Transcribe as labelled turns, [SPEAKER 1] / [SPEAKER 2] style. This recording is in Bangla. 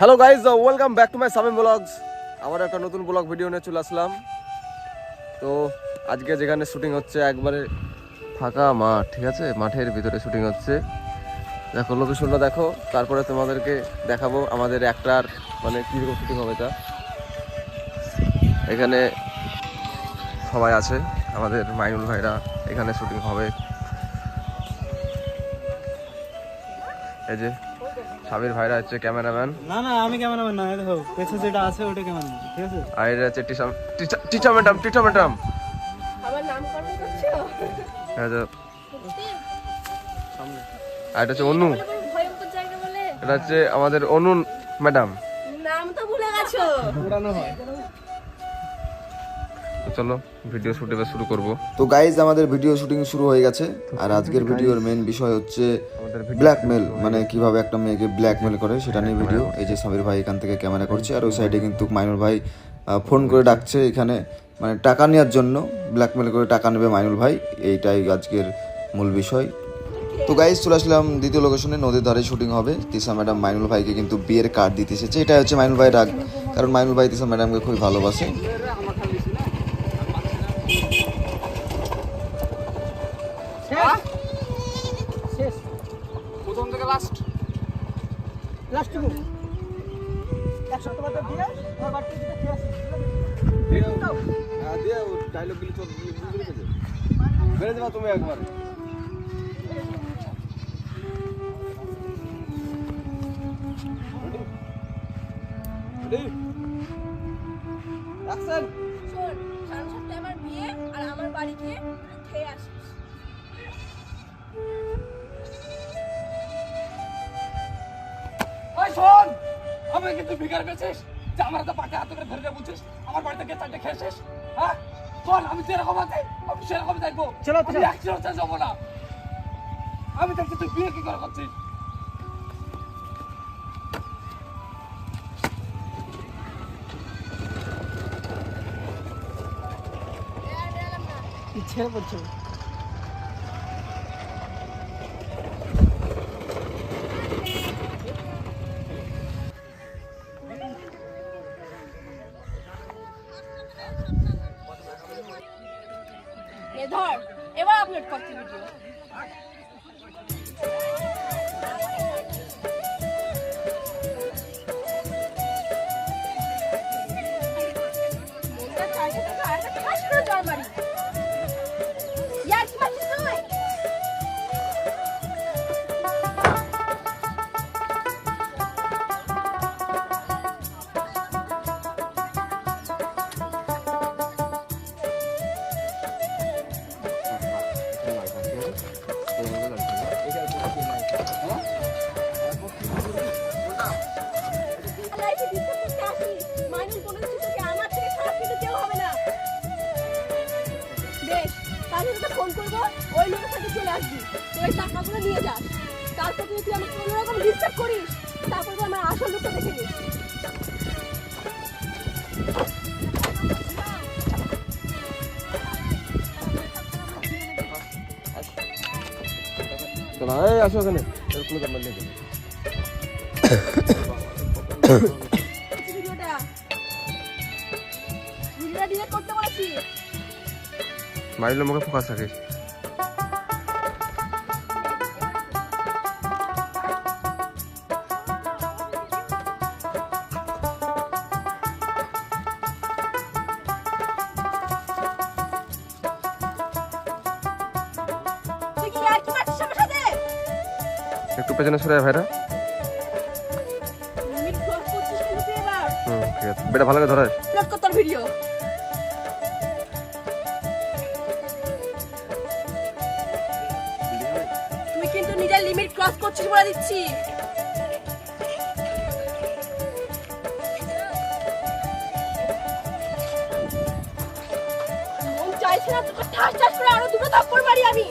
[SPEAKER 1] Hello guys welcome back to my Samim vlogs আবার একটা নতুন ব্লগ ভিডিও নিয়ে চলে আসলাম। তো আজকে যেখানে শুটিং হচ্ছে, একবারে ফাঁকা মাঠ, ঠিক আছে? মাঠের ভিতরে শুটিং হচ্ছে। দেখো লোকেশনটা দেখো। তারপরে তোমাদেরকে দেখাবো আমাদের একটার মানে কীরকম শুটিং হবে তা এখানে সবাই আছে। আমাদের মাইনুল ভাইরা এখানে শুটিং হবে। এই যে সাবির ভাইরা হচ্ছে ক্যামেরাম্যান।
[SPEAKER 2] না না আমি ক্যামেরাম্যান না দেখো পেছে যেটা আছে ওটা ক্যামেরাম্যান ঠিক আছে?
[SPEAKER 1] আর এটা হচ্ছে teacher teacher madam teacher madam.
[SPEAKER 3] আমার নামকরণ করছ?
[SPEAKER 2] সামনে।
[SPEAKER 1] আর এটা হচ্ছে অনু।
[SPEAKER 3] বলে বলে ভয়ঙ্কর জায়গা বলে।
[SPEAKER 1] এটা হচ্ছে আমাদের অনু ম্যাডাম।
[SPEAKER 3] নাম তো ভুলে গেছো।
[SPEAKER 2] পুরানো হয়।
[SPEAKER 1] তো চলো ভিডিও শুট এবার শুরু করব।
[SPEAKER 4] তো গাইজ আমাদের ভিডিও শুটিং শুরু হয়ে গেছে। আর আজকের ভিডিওর মেন বিষয় হচ্ছে ব্ল্যাকমেল মানে কীভাবে একটা মেয়েকে ব্ল্যাকমেল করে সেটা নিয়ে ভিডিও এই যে সামির ভাই এখান থেকে ক্যামেরা করছে আর ওই সাইডে কিন্তু মাইনুল ভাই ফোন করে ডাকছে এখানে। মানে টাকা নেওয়ার জন্য ব্ল্যাকমেল করে টাকা নেবে মাইনুল ভাই এইটাই আজকের মূল বিষয়। তো গাইজ চলে আসলাম দ্বিতীয় লোকেশনে নদীর ধারে শুটিং হবে। তিসা ম্যাডাম মাইনুল ভাইকে কিন্তু বিয়ের কার্ড দিতে এসেছে। এটা হচ্ছে মাইনুল ভাই রাগ। কারণ মাইনুল ভাই তিসা ম্যাডামকে খুবই ভালোবাসে।
[SPEAKER 2] লাস্টটুকু এক সপ্তাহ বাদ দিয়ে আমার বাড়িতে আসি
[SPEAKER 1] হ্যাঁ দিয়ে ডায়লগ গুলি চল বেড়ে যাবা তুমি একবার।
[SPEAKER 3] শোন আমার বিয়ে আর আমার বাড়ি
[SPEAKER 5] আমি কিন্তু বিকার পেয়েছিস যে আমার তো পাটে হাত করে ধরে দিয়ে বলছিস আমার বাড়িতে গিয়ে চারটে খেয়েছিস হ্যাঁ? শোন আমি যেরকম আছি আমি সেরকম দেখব।
[SPEAKER 2] চলো,
[SPEAKER 5] আমি। একশো হচ্ছে যাব না। আমি দেখছি তুই বিয়ে কি করে করছিস?
[SPEAKER 2] ইচ্ছে করছে
[SPEAKER 3] ধর এবার আপলোড করছি ভিডিও করব ওই লোকের সাথে চলে আসবি। ওই টাকাগুলো নিয়ে যাস তারপর যদি তুই আমাকে কোনো রকম ডিস্টার্ব করিস। তারপর আমার আসল রূপটা দেখে নিস।
[SPEAKER 1] এই আসো এখানে। এরকম নাম্বার নিয়ে যাও।
[SPEAKER 3] ভিডিওটা। ভিডিওটা ডিলিট করতে বলেছি
[SPEAKER 1] মাইলের মুখে ফোকাস
[SPEAKER 3] সাথে?
[SPEAKER 1] একটু পেছনে সরে ভাইরা। হুম ঠিক আছে। বেটা ভালো করে ধরাস
[SPEAKER 3] তোর ভিডিও। লিমিট ক্রস করছিস বলে দিচ্ছি। চাইছিলাম তোকে ঠাস ঠাস করে আরও দুটো থাপ্পড় মারি আমি।